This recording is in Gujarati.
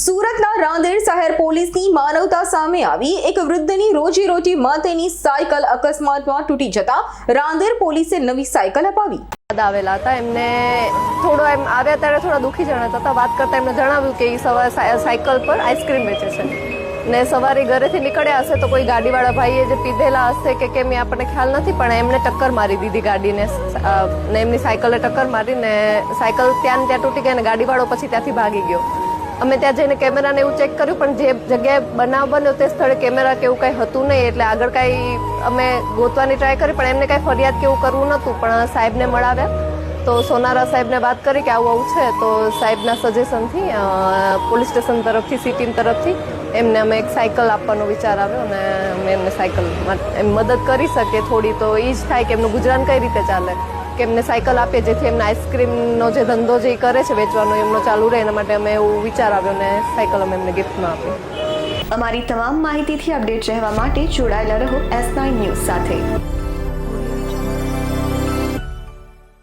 સુરતના રાંદેર શહેર પોલીસની માનવતા સામે આવી. એક વૃદ્ધની રોજીરોટી માટેની સાયકલ અકસ્માતમાં તૂટી જતા રાંદેર પોલીસે નવી સાયકલ અપાવી. આવેલા હતા. એમને થોડો એમ આવ્યા ત્યારે થોડા દુઃખી જણાતા હતા. વાત કરતા એમને જણાવ્યું કે એ સવારે સાય- સાયકલ પર આઈસ્ક્રીમ વેચે છે. ને સવારે ઘરેથી નીકળ્યા હશે તો કોઈ ગાડીવાળા ભાઈએ જે પીધેલા હશે કે કેમ એ આપણને ખ્યાલ નથી, પણ એમને ટક્કર મારી દીધી ગાડીને ને એમની સાયકલે ટક્કર મારીને સાયકલ ત્યાં ત્યાં તૂટી ગઈ અને ગાડીવાળો પછી ત્યાંથી ભાગી ગયો. અમે ત્યાં જઈને કેમેરાને એવું ચેક કર્યું, પણ જે જગ્યાએ બનાવ બન્યો તે સ્થળે કેમેરા કે એવું કાંઈ હતું નહીં, એટલે આગળ કાંઈ અમે ગોતવાની ટ્રાય કરી, પણ એમને કાંઈ ફરિયાદ કે એવું કરવું નહોતું, પણ સાહેબને મળાવ્યા. તો સોનારા સાહેબને વાત કરી કે આવું આવું છે, તો સાહેબના સજેશનથી પોલીસ સ્ટેશન તરફથી, સી તરફથી એમને અમે એક સાયકલ આપવાનો વિચાર આવ્યો અને અમે એમને સાયકલ એમ મદદ કરી શકીએ. થોડી તો એ જ થાય કે એમનું ગુજરાન કઈ રીતે ચાલે. કે એમને સાયકલ આપીએ જેથી એમને આઈસ્ક્રીમનો જે ધંધો જે કરે છે વેચવાનો, એમનો ચાલુ રહે, એના માટે અમે એવું વિચાર આવ્યો અને સાયકલ અમે એમને ગિફ્ટમાં આપી. અમારી તમામ માહિતીથી અપડેટ રહેવા માટે જોડાયેલા રહો એસ નાઇન ન્યૂઝ સાથે.